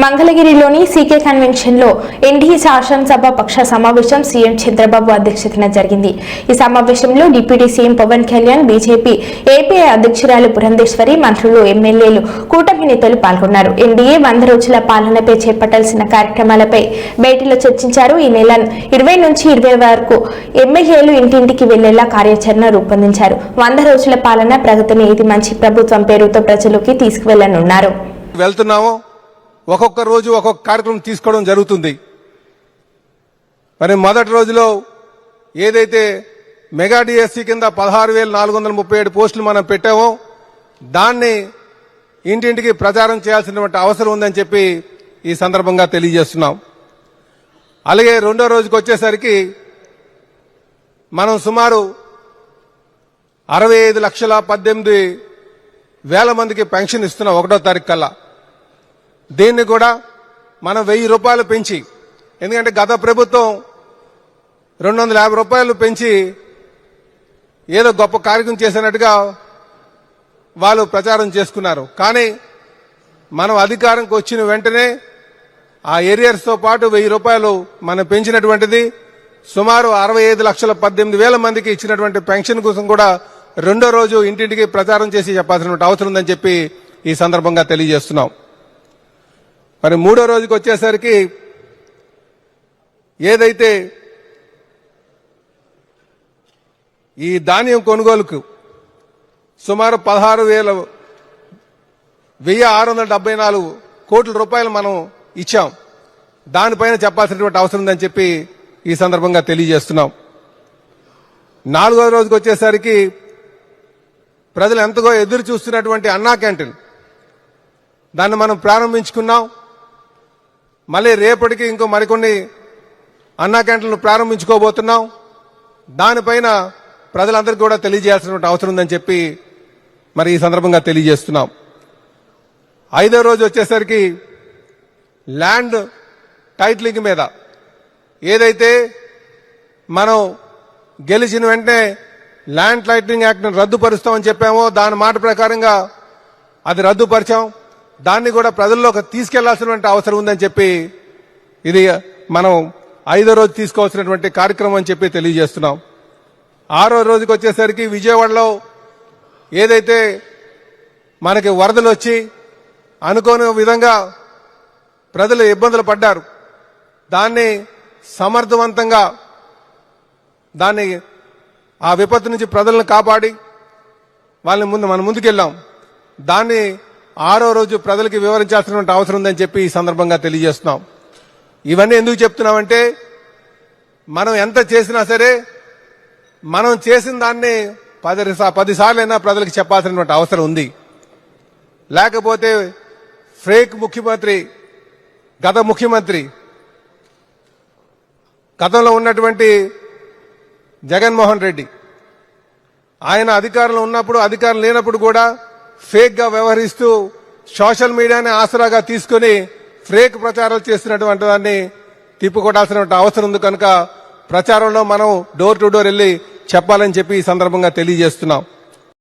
మంగళగిరిలోని CK కన్వెన్షన్లో NDA శాసనసభ పక్ష సమావేశం సీఎం చంద్రబాబు అధ్యక్షతన జరిగింది. ఈ సమావేశంలో deputy CM Pawan Kalyan BJP API అధ్యక్షురాలు పురంధేశ్వరి మంత్రులు ఎమ్మెల్యేలు కూటమి నేతలు పాల్గొన్నారు. ఎన్డీఏ వంద రోజుల పాలనపై చేపట్టాల్సిన కార్యక్రమాలపై భేటీలో చర్చించారు. ఈ నెల ఇరవై నుంచి ఇరవై వరకు ఎమ్మెల్యేలు ఇంటింటికి వెళ్ళేలా కార్యాచరణ రూపొందించారు. వంద రోజుల పాలన ప్రగతిని ఇది మంచి ప్రభుత్వం పేరుతో ప్రజలకి తీసుకువెళ్ళనున్నారు. వెళ్తున్నాము. ఒక్కొక్క రోజు ఒక్కొక్క కార్యక్రమం తీసుకోవడం జరుగుతుంది. మరి మొదటి రోజులో ఏదైతే మెగా డిఎస్సి కింద పదహారు వేల నాలుగు వందల ముప్పై ఏడు పోస్టులు మనం పెట్టామో దాన్ని ఇంటింటికి ప్రచారం చేయాల్సినటువంటి అవసరం ఉందని చెప్పి ఈ సందర్భంగా తెలియజేస్తున్నాం. అలాగే రెండో రోజుకి వచ్చేసరికి మనం సుమారు అరవై ఐదు లక్షల పద్దెనిమిది వేల మందికి పెన్షన్ ఇస్తున్నాం ఒకటో తారీఖు కల్లా. దీన్ని కూడా మనం వెయ్యి రూపాయలు పెంచి ఎందుకంటే గత ప్రభుత్వం రెండు వందల యాభై రూపాయలు పెంచి ఏదో గొప్ప కార్యక్రమం చేసినట్టుగా వాళ్ళు ప్రచారం చేసుకున్నారు. కానీ మనం అధికారంకి వచ్చిన వెంటనే ఆ ఏరియర్స్తో పాటు వెయ్యి రూపాయలు మనం పెంచినటువంటిది సుమారు అరవై ఐదు లక్షల పద్దెనిమిది వేల మందికి ఇచ్చినటువంటి పెన్షన్ కోసం కూడా రెండో రోజు ఇంటింటికి ప్రచారం చేసి చెప్పాల్సినటువంటి అవసరం ఉందని చెప్పి ఈ సందర్భంగా తెలియజేస్తున్నాం. మరి మూడో రోజుకి వచ్చేసరికి ఏదైతే ఈ ధాన్యం కొనుగోలుకు సుమారు పదహారు వేల వెయ్యి ఆరు వందల డెబ్బై నాలుగు కోట్ల రూపాయలు మనం ఇచ్చాం. దానిపైన చెప్పాల్సినటువంటి అవసరం ఉందని చెప్పి ఈ సందర్భంగా తెలియజేస్తున్నాం. నాలుగో రోజుకి వచ్చేసరికి ప్రజలు ఎంతగా ఎదురు చూస్తున్నటువంటి అన్నా క్యాంటీన్. దాన్ని మనం ప్రారంభించుకున్నాం. మళ్ళీ రేపటికి ఇంకో మరికొన్ని అన్నా క్యాంటీన్లు ప్రారంభించుకోబోతున్నాం. దానిపైన ప్రజలందరికీ కూడా తెలియజేయాల్సినటువంటి అవసరం ఉందని చెప్పి మరి ఈ సందర్భంగా తెలియజేస్తున్నాం. ఐదో రోజు వచ్చేసరికి ల్యాండ్ టైట్లింగ్ మీద ఏదైతే మనం గెలిచిన వెంటనే ల్యాండ్ టైట్లింగ్ యాక్ట్ను రద్దుపరుస్తామని చెప్పామో దాని మాట ప్రకారంగా అది రద్దుపరిచాం. దాన్ని కూడా ప్రజల్లోకి తీసుకెళ్ళాల్సినటువంటి అవసరం ఉందని చెప్పి ఇది మనం ఐదో రోజు తీసుకోవాల్సినటువంటి కార్యక్రమం అని చెప్పి తెలియజేస్తున్నాం. ఆరో రోజుకి వచ్చేసరికి విజయవాడలో ఏదైతే మనకి వరదలు వచ్చి అనుకోని విధంగా ప్రజలు ఇబ్బందులు పడ్డారు దాన్ని సమర్థవంతంగా దాన్ని ఆ విపత్తు నుంచి ప్రజలను కాపాడి వాళ్ళని ముందు మనం ముందుకెళ్ళాం. దాన్ని ఆరో రోజు ప్రజలకు వివరించాల్సినటువంటి అవసరం ఉందని చెప్పి ఈ సందర్భంగా తెలియజేస్తున్నాం. ఇవన్నీ ఎందుకు చెప్తున్నామంటే మనం ఎంత చేసినా సరే మనం చేసిన దాన్ని పది పదిసార్లైనా ప్రజలకు చెప్పాల్సినటువంటి అవసరం ఉంది. లేకపోతే ఫేక్ ముఖ్యమంత్రి గత ముఖ్యమంత్రి గతంలో ఉన్నటువంటి జగన్మోహన్ రెడ్డి ఆయన అధికారంలో ఉన్నప్పుడు అధికారం లేనప్పుడు కూడా ఫేక్గా వ్యవహరిస్తూ సోషల్ మీడియాని ఆసరాగా తీసుకుని ఫేక్ ప్రచారాలు చేస్తున్నటువంటి దాన్ని తిప్పుకొట్టాల్సిన అవసరం ఉంది కనుక ప్రచారంలో మనం డోర్ టు డోర్ వెళ్ళి చెప్పాలని చెప్పి ఈ సందర్భంగా తెలియజేస్తున్నాం.